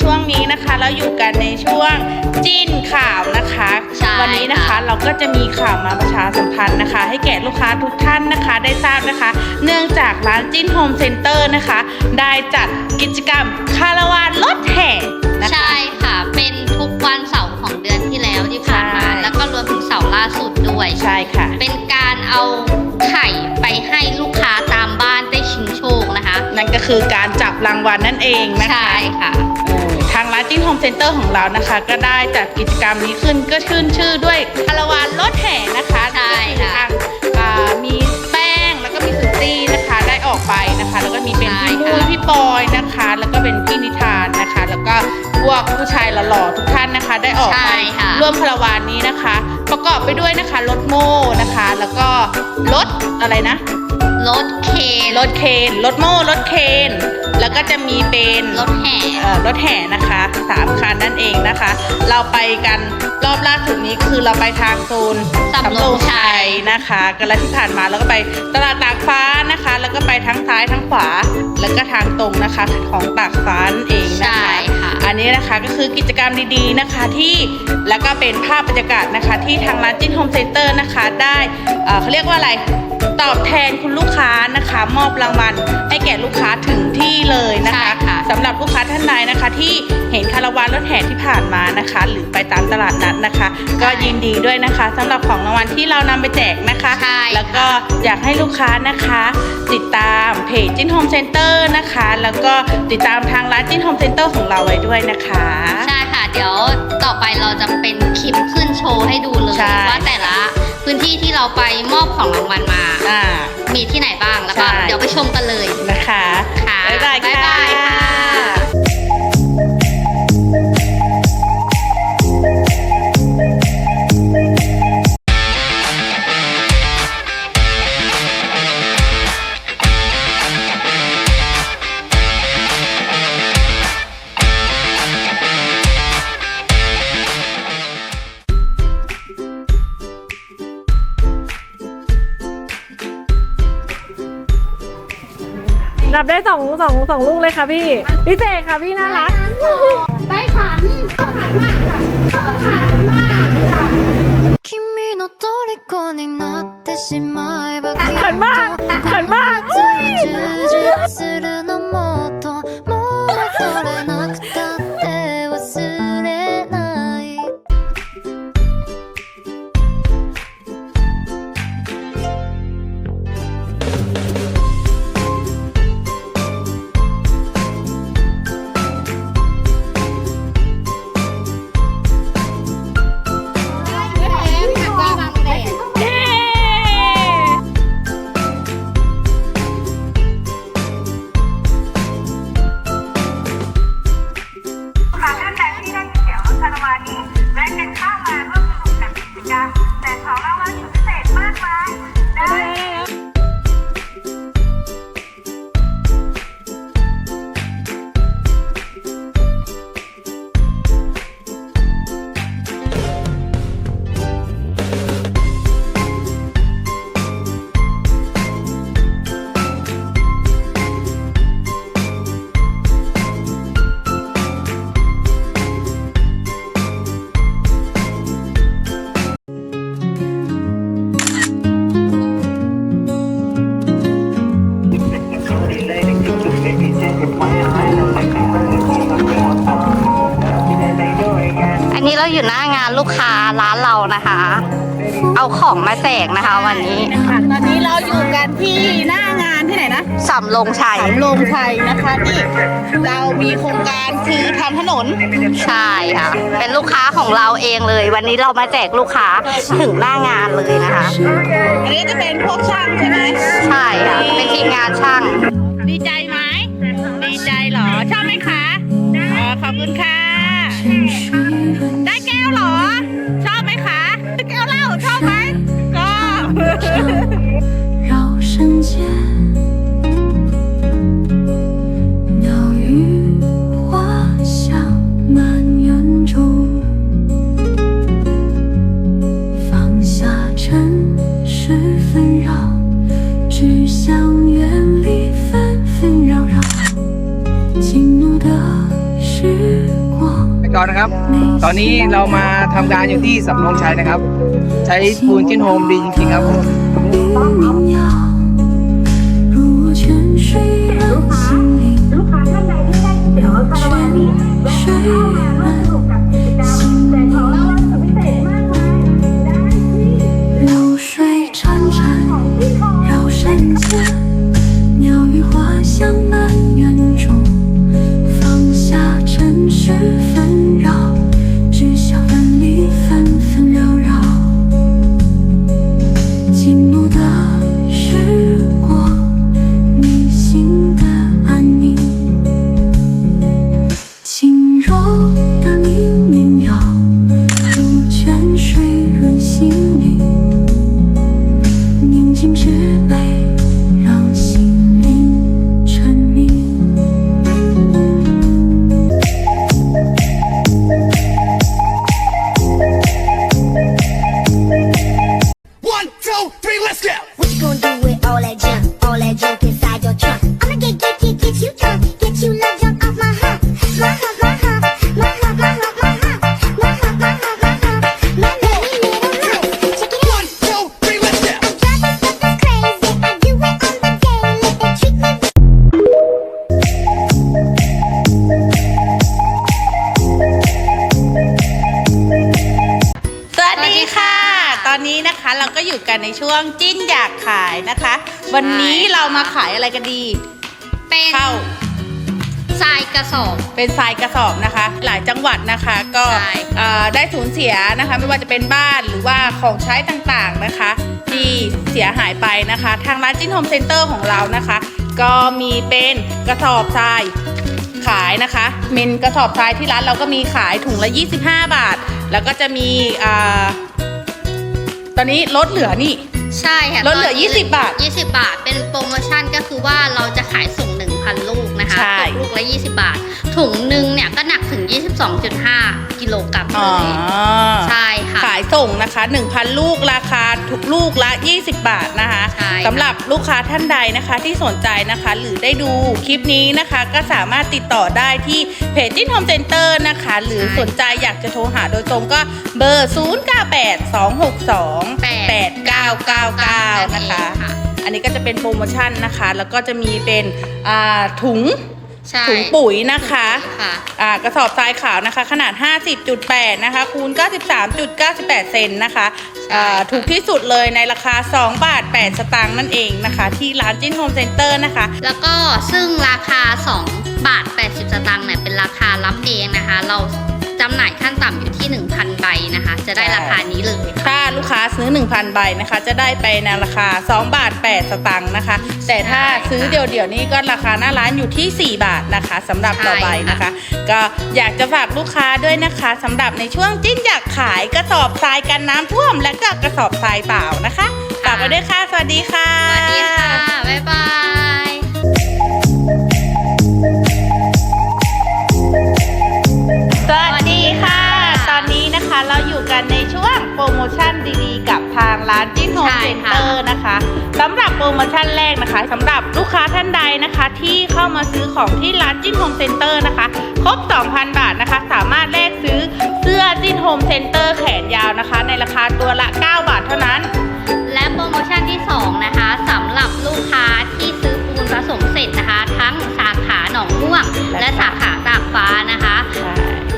ช่วงนี้นะคะ เราอยู่กันในช่วงจิ้นข่าวนะคะ ใช่วันี้นะคะค่ะ เราก็จะมีข่าวมาประชาสัมพันธ์นะคะ ให้แก่ลูกค้าทุกท่านนะคะ ได้ทราบนะคะ เนื่องจากร้านจิ้นโฮมเซ็นเตอร์นะคะ ได้จัดกิจกรรมคาราวานรถแห่นะคะใช่ค่ะ เป็นทุกวันเสาร์ของเดือนที่แล้วที่ผ่านมา ใช่ แล้วก็รวมถึงเสาร์ล่าสุดด้วย ใช่ค่ะ เป็นการเอาไข่ไปให้ลูกค้าตามบ้านได้ชิงโชคนะคะ นั่นก็คือการจับรางวัลนั่นเองนะคะ ใช่ค่ะเออ ทางร้านจิ้นโฮมเซ็นเตอร์ของเรานะคะ ก็ได้จัดกิจกรรมนี้ขึ้นก็ชื่นชื่อด้วยคาราวานรถแห่นะคะใช่ค่ะ ทางอ่ามีแป้งแล้วก็มีสุตี้นะคะ ได้ออกไปนะคะ แล้วก็มีเป็นพี่มุ้ยพี่ปอยนะคะ แล้วก็เป็นพี่นิทานนะคะ แล้วก็พวกผู้ชายหล่อๆทุกท่านนะคะ ได้ออกไปใช่ค่ะร่วมคาราวานนี้นะคะ ประกอบไปด้วยนะคะรถโม่นะคะ แล้วก็รถอะไรนะ รถเคนรถเคนรถโม่รถเคน แล้วก็จะมีเป็นรถแห่เอ่อรถแห่นะคะสามคันนั่นเองนะคะ เราไปกันรอบล่าสุดนี้คือเราไปทางโซนสำโรงชัยนะคะกันแล้วที่ผ่านมาแล้วก็ไปตลาดตากฟ้านะคะ แล้วก็ไปทั้งซ้ายทั้งขวา แล้วก็ทางตรงนะคะของตากฟ้านั่นเองนะใช่คะ ค่ะ อันนี้นะคะก็คือกิจกรรมดีๆนะคะที่แล้วก็เป็นภาพบรรยากาศนะคะที่ทางร้านจิ้นโฮมเซ็นเตอร์นะคะได้เอ่อเขาเรียกว่าอะไร ตอบแทนคุณลูกค้านะคะ มอบรางวัลให้แก่ลูกค้าถึงที่เลยนะคะใช่ค่ะสำหรับลูกค้าท่านใดนะคะ ที่เห็นคาราวานรถแห่ที่ผ่านมานะคะ หรือไปตามตลาดนัดนะคะ ก็ยินดีด้วยนะคะสำหรับของรางวัลที่เรานำไปแจกนะคะใช่แล้วก็อยากให้ลูกค้านะคะ ติดตามเพจจิ้นโฮมเซ็นเตอร์นะคะ แล้วก็ติดตามทางร้านจิ้นโฮมเซ็นเตอร์ของเราไว้ด้วยนะคะใช่ค่ะเดี๋ยวต่อไปเราจะเป็นคลิปขึ้นโชว์ให้ดูเลยใช่ว่าแต่ละ พื้นที่ที่เราไปมอบของรางวัลมา อ่า มีที่ไหนบ้างแล้วก็ใช่ เดี๋ยวไปชมกันเลยนะคะ ค่ะ บ๊ายบายบ๊ายบายค่ะ สองสองลูกเลยค่ะพี่ พี่เจค่ะพี่น่ารัก ย ค้าร้านเรานะคะ เอาของมาแจกนะคะ วันนี้ค่ะตอนนี้เราอยู่กันที่หน้างานที่ไหนนะสำลงชัยสำโรงชัยนะคะที่เรามีโครงการคือทำถนนใช่ค่ะ เป็นลูกค้าของเราเองเลย วันนี้เรามาแจกลูกค้าถึงหน้างานเลยนะคะ อันนี้จะเป็นพวกช่างใช่ไหมใช่ค่ะ เป็นทีมงานช่าง ดีใจไหมดีใจเหรอ ชอบไหมคะอ๋อขอบคุณค่ะ นะครับ ตอนนี้เรามาทำการอยู่ที่สำโรงชัยนะครับ ใช้ปูนชิ้นโฮมดีจริงๆครับผมลูกค้าลูกค้าท่านใดที่ได้เดี๋ยวกระวังนี้เข้ามา อยู่กันในช่วงจิ้นอยากขายนะคะ วันนี้เรามาขายอะไรกันดีเป็นเข้าทรายกระสอบ เป็นทรายกระสอบนะคะ หลายจังหวัดนะคะก็ใช่ เอ่อได้สูญเสียนะคะ ไม่ว่าจะเป็นบ้านหรือว่าของใช้ต่างๆนะคะ ที่เสียหายไปนะคะ ทางร้านจิ้นโฮมเซ็นเตอร์ของเรานะคะ ก็มีเป็นกระสอบทรายขายนะคะเมนกระสอบทรายที่ร้านเราก็มีขายถุงละ 25 บาท แล้วก็จะมีอ่า ตอนนี้ลดเหลือนี่ ใช่ค่ะลดเหลือตนนี้20 บาท 20 บาท เป็นโปรโมชั่นก็คือว่าเราจะขายส่ง 1,000 ลูกนะคะใช่ ตกลูกละ 20 บาท 2.5 กิโลกรัมเลยใช่ค่ะ ขายส่งนะคะ 1,000 ลูกราคาทุกลูกละ 20 บาทนะคะสำหรับลูกค้าท่านใดนะคะที่สนใจนะคะ หรือได้ดูคลิปนี้นะคะ ก็สามารถติดต่อได้ที่เพจจิ้นโฮมเซ็นเตอร์นะคะ หรือสนใจอยากจะโทรหาโดยตรงก็เบอร์ 0982628999 นะคะ อันนี้ก็จะเป็นโปรโมชั่นนะคะ แล้วก็จะมีเป็นถุง ใช่ถุงปุ๋ยนะคะค่ะ อ่ากระสอบทรายขาวนะคะ ขนาด 50.8 นะคะ คูณ 93.98 เซนนะคะใช่อ่าค่ะ ถูกที่สุดเลยในราคา 2 บาท 8 สตางค์นั่นเองนะคะ ที่ร้านจิ้นโฮมเซ็นเตอร์นะคะ แล้วก็ซึ่งราคา 2 บาท 80 สตางค์เนี่ยเป็นราคารับเองนะคะ เราจำหน่ายขั้นต่ำอยู่ที่ 1,000 ใบนะคะ จะได้ราคานี้เลยค่ะถ้าลู กค้าซื้อ 1,000 ใบนะคะ จะได้ไปในราคา 2 บาท 8 สตางค์นะคะ แต่ถ้าซื้อเดี่ยวๆนี้ก็ราคาหน้าร้านอยู่ที่ 4 บาทนะคะสำหรับต่อใบนะคะ ก็อยากจะฝากลูกค้าด้วยนะคะสำหรับในช่วงจิ้นอยากขายกระสอบทรายกันน้ำท่วม และก็กระสอบทรายเปล่านะคะฝากไว้ด้วยค่ะ สวัสดีค่ะ สวัสดีค่ะ บ๊ายบาย เราอยู่กันในช่วงโปรโมชั่นดีๆ กับทางร้านจิ้นโฮมใช่เซ็นค่ะเตอร์นะคะสำหรับโปรโมชั่นแรกนะคะสำหรับลูกค้าท่านใดนะคะ ที่เข้ามาซื้อของที่ร้านจิ้นโฮมเซ็นเตอร์นะคะครบ 2,000 บาทนะคะ สามารถแลกซื้อเสื้อจิ้นโฮมเซ็นเตอร์แขนยาวนะคะ ในราคาตัวละ 9 บาทเท่านั้น และโปรโมชั่นที่ 2 นะคะสำหรับลูกค้าที่ซื้อปูนผสมเสร็จนะคะ ทั้งสาขาหนองม่วง และสาขาตากฟ้านะคะ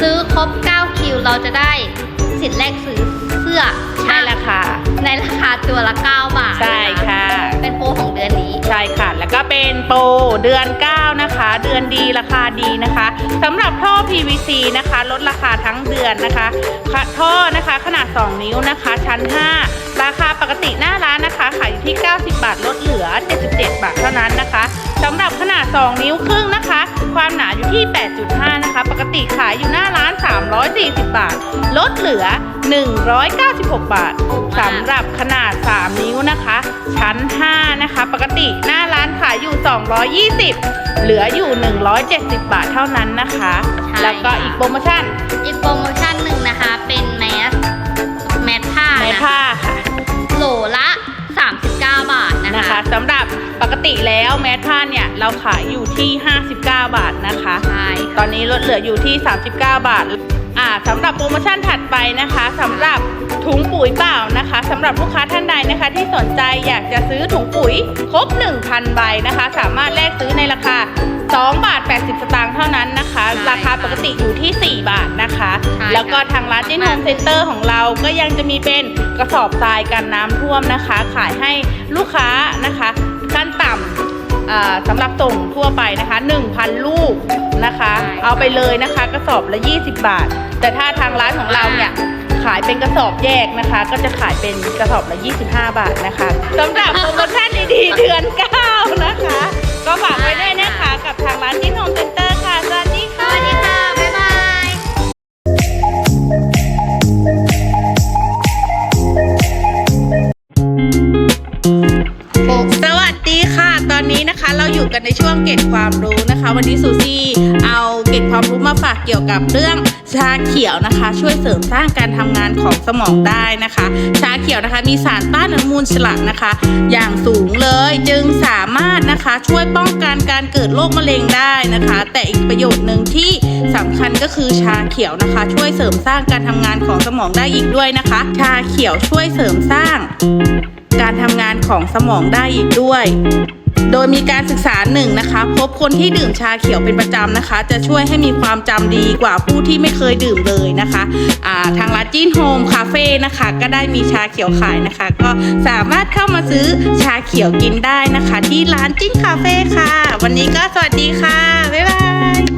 ซื้อครบ9คิว เราจะได้สิทธิ์แรกซื้อเสื้อใช่ราคา ในราคาตัวละ 9 บาทใช่ค่ะ เป็นโปรของเดือนนี้ ใช่ค่ะ แล้วก็เป็นโปรเดือน 9 นะคะ เดือนดีราคาดีนะคะสำหรับท่อ PVC นะคะ ลดราคาทั้งเดือนนะคะค่ะท่อนะคะขนาด 2 นิ้วนะคะ ชั้น 5 ราคาปกติหน้าร้านนะคะ ขายอยู่ที่ 90 บาทลดเหลือ 77 บาทเท่านั้นนะคะสำหรับขนาด 2 นิ้วครึ่งนะคะ ความหนาอยู่ที่ 8.5 นะคะ ปกติขายอยู่หน้าร้าน 340 บาท ลดเหลือ 196 บาทสำหรับขนาด 3 นิ้วนะคะ ชั้น 5 นะคะ ปกติหน้าร้านขายอยู่ 220 เหลืออยู่ 170 บาทเท่านั้นนะคะใช่แล้วก็อีกโปรโมชั่น อีกโปรโมชั่นหนึ่งนะคะ เป็นแมสแมสผ้าในนะคะผ้าค่ะโหลละ39 บาทนะนะคะคะสำหรับปกติแล้วแมสผ้าเนี่ย เราขายอยู่ที่ 59 บาทนะคะใช่ตอนนี้ลดเหลืออยู่ที่ 39 บาท อ่าสำหรับโปรโมชั่นถัดไปนะคะสำหรับถุงปุ๋ยเปล่านะคะสำหรับลูกค้าท่านใดนะคะ ที่สนใจอยากจะซื้อถุงปุ๋ยครบ 1,000 ใบนะคะ สามารถแลกซื้อในราคา 2 บาท 80 สตางค์เท่านั้นนะคะใช่ราคาปกติอยู่ที่ 4 บาทนะคะใช่แล้วก็ค่ะทางร้านจินโฮมเซ็นเตอร์ของเราก็ยังจะมีเป็นกระสอบทรายกันน้ำท่วมนะคะ ขายให้ลูกค้านะคะ ขั้นต่ำอ่า สำหรับส่งทั่วไปนะคะ 1,000 ลูกนะคะใช่เอาไปเลยนะคะกระสอบละ 20 บาท แต่ถ้าทางร้านของเราเนี่ยขายเป็นกระสอบแยกนะคะ ก็จะขายเป็นกระสอบละ 25 บาทนะคะสำหรับโปรโมชั่นดีๆเดือน 9 นะคะ ก็ฝากไว้ วงเก็บความรู้นะคะ วันนี้ซูซี่เอาเก็บความรู้มาฝากเกี่ยวกับเรื่องชาเขียวนะคะ ช่วยเสริมสร้างการทำงานของสมองได้นะคะ ชาเขียวนะคะมีสารต้านอนุมูลอิสระนะคะ อย่างสูงเลยจึงสามารถนะคะช่วยป้องกันการเกิดโรคมะเร็งได้นะคะ แต่อีกประโยชน์หนึ่งที่สำคัญก็คือชาเขียวนะคะ ช่วยเสริมสร้างการทำงานของสมองได้อีกด้วยนะคะ ชาเขียวช่วยเสริมสร้างการทำงานของสมองได้อีกด้วย โดยมีการศึกษาหนึ่งนะคะ พบคนที่ดื่มชาเขียวเป็นประจำนะคะ จะช่วยให้มีความจำดีกว่าผู้ที่ไม่เคยดื่มเลยนะคะาทางร้านจีนโฮมคาเฟ่นะคะ ก็ได้มีชาเขียวขายนะคะ ก็สามารถเข้ามาซื้อชาเขียวกินได้นะคะ ที่ร้านจิ้นคาเฟ่ค่ะ วันนี้ก็สวัสดีค่ะ บ๊ายบาย